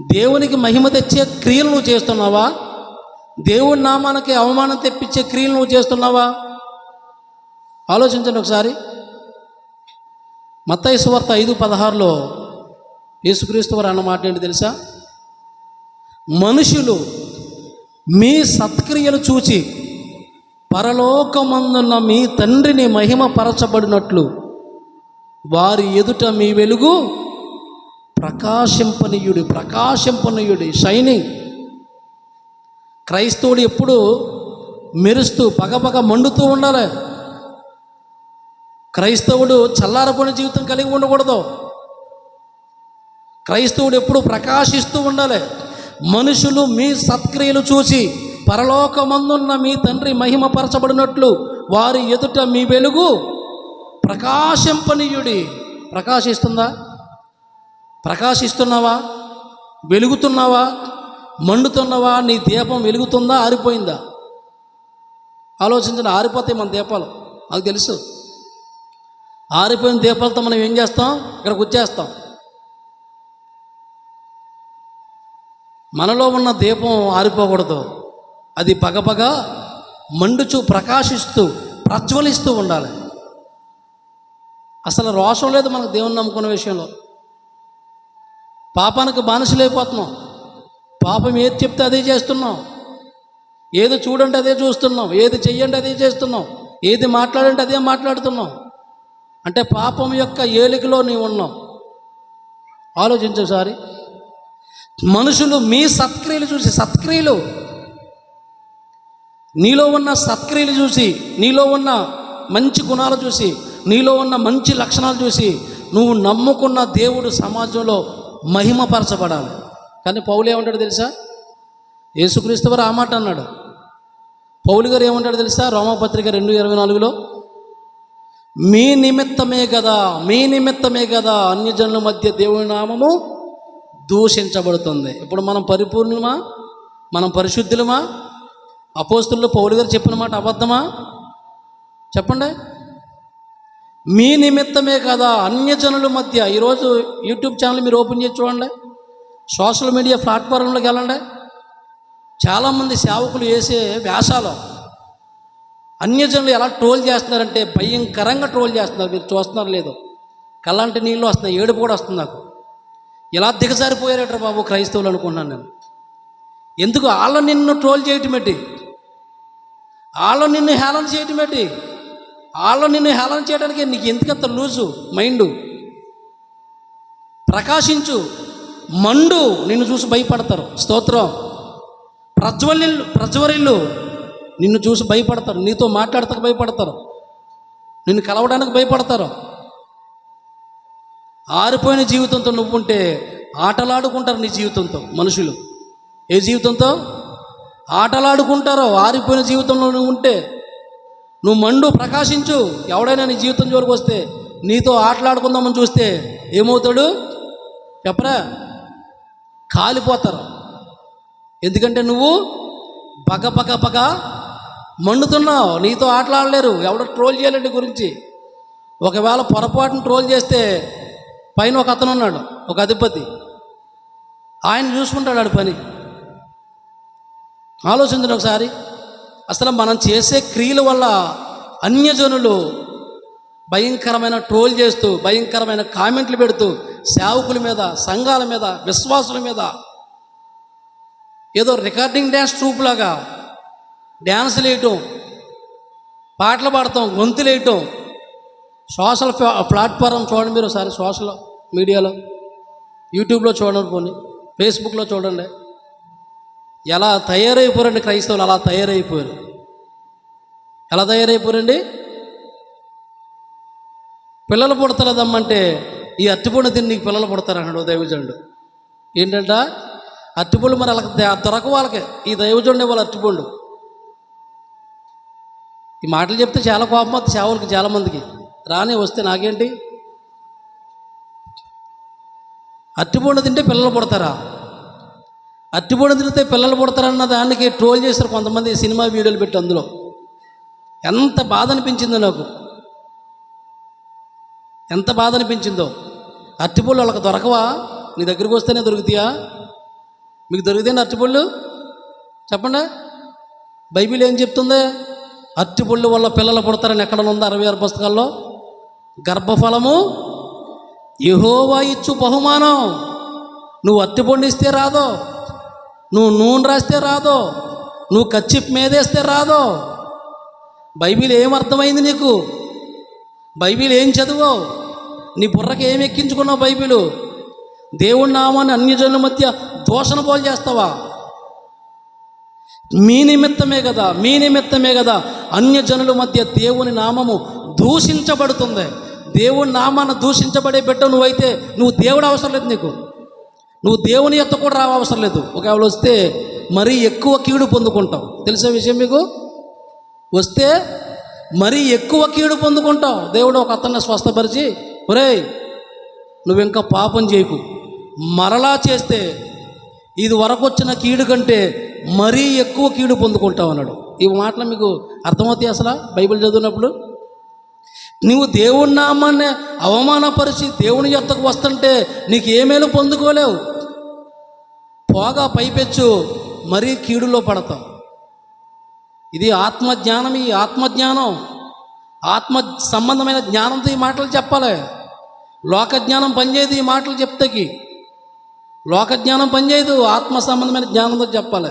దేవునికి మహిమ తెచ్చే క్రియలు నువ్వు చేస్తున్నావా? దేవుడి నామానికి అవమానం తెప్పించే క్రియలు నువ్వు చేస్తున్నావా? ఆలోచించండి ఒకసారి. మత్త సువార్త ఐదు పదహారులో యేసుక్రీస్తు వారు అన్న మాట ఏంటి తెలుసా? మనుషులు మీ సత్క్రియలు చూచి పరలోకమందున్న మీ తండ్రిని మహిమపరచబడినట్లు వారి ఎదుట మీ వెలుగు ప్రకాశింపనీయుడు ప్రకాశింపనీయుడు షైనింగ్. క్రైస్తవుడు ఎప్పుడు మెరుస్తూ పగపగ మండుతూ ఉండాలి. క్రైస్తవుడు చల్లారపోయిన జీవితం కలిగి ఉండకూడదు. క్రైస్తవుడు ఎప్పుడు ప్రకాశిస్తూ ఉండాలి. మనుషులు మీ సత్క్రియలు చూసి పరలోకమందున్న మీ తండ్రి మహిమపరచబడినట్లు వారి ఎదుట మీ వెలుగు ప్రకాశింపనీయుడి. ప్రకాశిస్తుందా? ప్రకాశిస్తున్నావా? వెలుగుతున్నావా? మండుతున్నావా? నీ దీపం వెలుగుతుందా? ఆరిపోయిందా? ఆలోచించిన ఆరిపోతాయి మన దీపాలు. నాకు తెలుసు. ఆరిపోయిన దీపాలతో మనం ఏం చేస్తాం? ఇక్కడికి వచ్చేస్తాం మనలో ఉన్న దీపం ఆరిపోకూడదు. అది పగపగ మండుచు ప్రకాశిస్తూ ప్రజ్వలిస్తూ ఉండాలి. అసలు రోషం లేదు మనకు దేవుని నమ్ముకున్న విషయంలో. పాపానికి బానిసలైపోతున్నాం పాపం ఏది చెప్తే అదే చేస్తున్నాం. ఏది చూడండి అదే చూస్తున్నాం. ఏది చెయ్యండి అదే చేస్తున్నాం. ఏది మాట్లాడండి అదే మాట్లాడుతున్నాం. అంటే పాపం యొక్క ఏలికలో నీవు ఉన్నావు. ఆలోచించు సారి మనుషులు మీ సత్క్రియలు చూసి సత్క్రియలు. నీలో ఉన్న సత్క్రియలు చూసి నీలో ఉన్న మంచి గుణాలు చూసి నీలో ఉన్న మంచి లక్షణాలు చూసి నువ్వు నమ్ముకున్న దేవుడు సమాజంలో మహిమపరచబడాలి. కానీ పౌలు ఏమంటాడు తెలుసా? యేసుక్రీస్తు వారు ఆ మాట అన్నాడు. పౌలు గారు ఏమంటాడు తెలుసా? రోమపత్రిక రెండు ఇరవై నాలుగులో మీ నిమిత్తమే కదా మీ నిమిత్తమే కదా అన్యజనుల మధ్య దేవుని నామము దూషించబడుతుంది. ఇప్పుడు మనం పరిపూర్ణమా మనం పరిశుద్ధులమా? అపోస్తుల్లో పౌలు గారు చెప్పిన మాట అబద్ధమా? చెప్పండి. మీ నిమిత్తమే కదా అన్యజనుల మధ్య. ఈరోజు యూట్యూబ్ ఛానల్ మీరు ఓపెన్ చేసి చూడండి. సోషల్ మీడియా ప్లాట్ఫారంలోకి వెళ్ళండి. చాలామంది సేవకులు వేసే వ్యాసాలు అన్యజనులు ఎలా ట్రోల్ చేస్తున్నారంటే భయంకరంగా ట్రోల్ చేస్తున్నారు. మీరు చూస్తున్నారు లేదు. కళ్ళంటి నీళ్ళు వస్తున్నాయి ఏడుపు కూడా వస్తుంది నాకు. ఎలా దిగజారిపోయారట బాబు క్రైస్తవులు అనుకున్నాను నేను. ఎందుకు? వాళ్ళు నిన్ను ట్రోల్ చేయటం ఏంటి? వాళ్ళ నిన్ను హేళన చేయటం ఏంటి? వాళ్ళు నిన్ను హేళన చేయడానికి నీకు ఎందుకంత లూజు? మైండు. ప్రకాశించు. మండు. నిన్ను చూసి భయపడతారు. స్తోత్రం. ప్రజ్వలిల్లు ప్రజ్వరిల్లు. నిన్ను చూసి భయపడతారు. నీతో మాట్లాడతానికి భయపడతారు. నిన్ను కలవడానికి భయపడతారు. ఆరిపోయిన జీవితంతో నువ్వు ఉంటే ఆటలాడుకుంటారు నీ జీవితంతో మనుషులు. ఏ జీవితంతో? ఆటలాడుకుంటారో ఆరిపోయిన జీవితంలో నువ్వు ఉంటే నువ్వు మండు ప్రకాశించు. ఎవడైనా నీ జీవితం జోలికి వస్తే నీతో ఆటలాడుకుందామని చూస్తే ఏమవుతాడు? చెప్పరా? కాలిపోతారు. ఎందుకంటే నువ్వు పగ పగ పగ మండుతున్నావు. నీతో ఆటలాడలేరు. ఎవడ ట్రోల్ చేయాలండి గురించి. ఒకవేళ పొరపాటును ట్రోల్ చేస్తే పైన ఒక అతను ఉన్నాడు ఒక అధిపతి. ఆయన చూసుకుంటాడు ఆడు పని. ఆలోచించండి ఒకసారి. అసలు మనం చేసే క్రియల వల్ల అన్యజనులు భయంకరమైన ట్రోల్ చేస్తూ భయంకరమైన కామెంట్లు పెడుతూ సేవకుల మీద సంఘాల మీద విశ్వాసుల మీద ఏదో రికార్డింగ్ డ్యాన్స్ ట్రూప్ లాగా డ్యాన్సులు వేయటం పాటలు పాడటం గొంతులు వేయటం సోషల్ ప్లాట్ఫారం చూడండి మీరు ఒకసారి సోషల్ మీడియాలో యూట్యూబ్లో చూడండి పోనీ ఫేస్బుక్లో చూడండి. ఎలా తయారైపోరండి క్రైస్తవులు అలా తయారైపోయారు. ఎలా తయారైపోరండి? పిల్లలు పుడతలేదమ్మంటే ఈ అట్టిపండు తిని నీకు పిల్లలు పుడతారన్నాడు దైవజనుడు. ఏంటంట? అట్టిపండు మరి వాళ్ళకి దొరక వాళ్ళకి ఈ దైవజనుడు వాళ్ళ అట్టిపండు ఈ మాటలు చెప్తే చాలా కోపం వస్తుంది సేవలకి చాలామందికి రాని వస్తే నాకేంటి? అట్టిపండు తింటే పిల్లలు పుడతారా? అట్టిపండు తిరిగితే పిల్లలు పుడతారన్న దానికి ట్రోల్ చేశారు కొంతమంది సినిమా వీడియోలు పెట్టి అందులో. ఎంత బాధ అనిపించిందో నాకు. ఎంత బాధ అనిపించిందో. అట్టిపళ్ళు వాళ్ళకి దొరకవా? నీ దగ్గరికి వస్తేనే దొరుకుతాయా? మీకు దొరికితేనే అరటిపళ్ళు చెప్పండి. బైబిల్ ఏం చెప్తుంది? అరటిపళ్ళు వల్ల పిల్లలు పుడతారని ఎక్కడ ఉందో అరవై ఆరు పుస్తకాల్లో? గర్భఫలము యహోవా ఇచ్చు బహుమానం. నువ్వు అరటిపండు ఇస్తే రాదో? నువ్వు నూనె రాస్తే రాదో నువ్వు కచ్చిప్ మీదేస్తే రాదో. బైబిల్ ఏం అర్థమైంది నీకు? బైబిల్ ఏం చదువు నీ బుర్రకి ఏం ఎక్కించుకున్నావు బైబిలు? దేవుడి నామాన్ని అన్యజనుల మధ్య దోషణ పోలు చేస్తావా? మీ నిమిత్తమే కదా మీ నిమిత్తమే కదా అన్యజనుల మధ్య దేవుని నామము దూషించబడుతుంది. దేవుని నామాన్ని దూషించబడే బిడ్డ నువ్వైతే నువ్వు దేవుడు అవసరం లేదు నీకు. నువ్వు దేవుని ఎత్త కూడా రావవసరం లేదు. ఒకవేళ వస్తే మరీ ఎక్కువ కీడు పొందుకుంటావు. తెలిసే విషయం మీకు? వస్తే మరీ ఎక్కువ కీడు పొందుకుంటావు. దేవుడు ఒక అతన్ని స్వస్థపరిచి ఒరేయ్ నువ్వు ఇంకా పాపం చేయకు. మరలా చేస్తే ఇది వరకు వచ్చిన కీడు కంటే మరీ ఎక్కువ కీడు పొందుకుంటావు అన్నాడు. ఈ మాటలు మీకు అర్థమవుతాయి అసలు? బైబిల్ చదివినప్పుడు నువ్వు దేవుని నామాన్ని అవమానపరిచి దేవుని ఎత్తకు వస్తుంటే నీకు ఏమేలు పొందుకోలేవు. పోగా పైపెచ్చు మరీ కీడులో పడతాం. ఇది ఆత్మజ్ఞానం ఈ ఆత్మజ్ఞానం. ఆత్మ సంబంధమైన జ్ఞానంతో ఈ మాటలు చెప్పాలి. లోక జ్ఞానం పనిచేయదు ఈ మాటలు చెప్తకి. లోక జ్ఞానం పనిచేయదు ఆత్మ సంబంధమైన జ్ఞానంతో చెప్పాలి.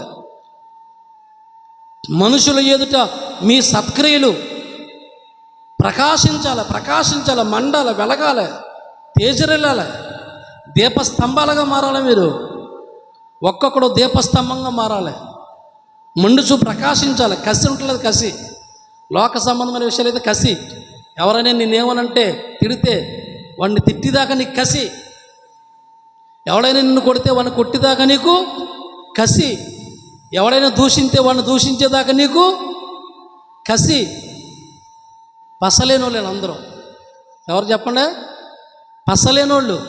మనుషుల ఎదుట మీ సత్క్రియలు ప్రకాశించాలి ప్రకాశించాలి మండాలి వెలగాలి తేజరెళ్ళాలి దీపస్తంభాలుగా మారాలి మీరు. ఒక్కొక్కడు దీపస్తంభంగా మారాలి. మండుచు ప్రకాశించాలి. కసి ఉంటలేదు కసి. లోక సంబంధమైన విషయాలు అయితే కసి. ఎవరైనా నిన్నేమనంటే తిడితే వాడిని తిట్టిదాకా నీకు కసి. ఎవడైనా నిన్ను కొడితే వాడిని కొట్టిదాకా నీకు కసి. ఎవడైనా దూషింతే వాడిని దూషించేదాకా నీకు కసి. పసలేని వాళ్ళు అందరూ. ఎవరు చెప్పండి? పసలేనోళ్ళు.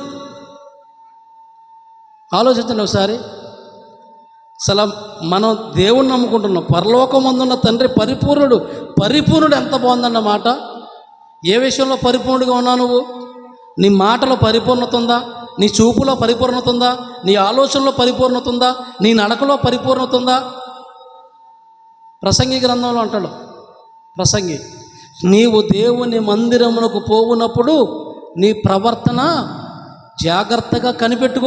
ఆలోచించండి ఒకసారి. అసలు మనం దేవుణ్ణి నమ్ముకుంటున్నాం. పరలోకమందున్న తండ్రి పరిపూర్ణుడు. పరిపూర్ణుడు ఎంత బాగుందన్న మాట? ఏ విషయంలో పరిపూర్ణుడిగా ఉన్నావు నువ్వు? నీ మాటలో పరిపూర్ణత ఉందా? నీ చూపులో పరిపూర్ణత ఉందా? నీ ఆలోచనలో పరిపూర్ణత ఉందా? నీ నడకలో పరిపూర్ణత ఉందా? ప్రసంగి గ్రంథంలో అంటాడు. ప్రసంగి నీవు దేవుని మందిరమునకు పోవునప్పుడు నీ ప్రవర్తన జాగ్రత్తగా కనిపెట్టుకో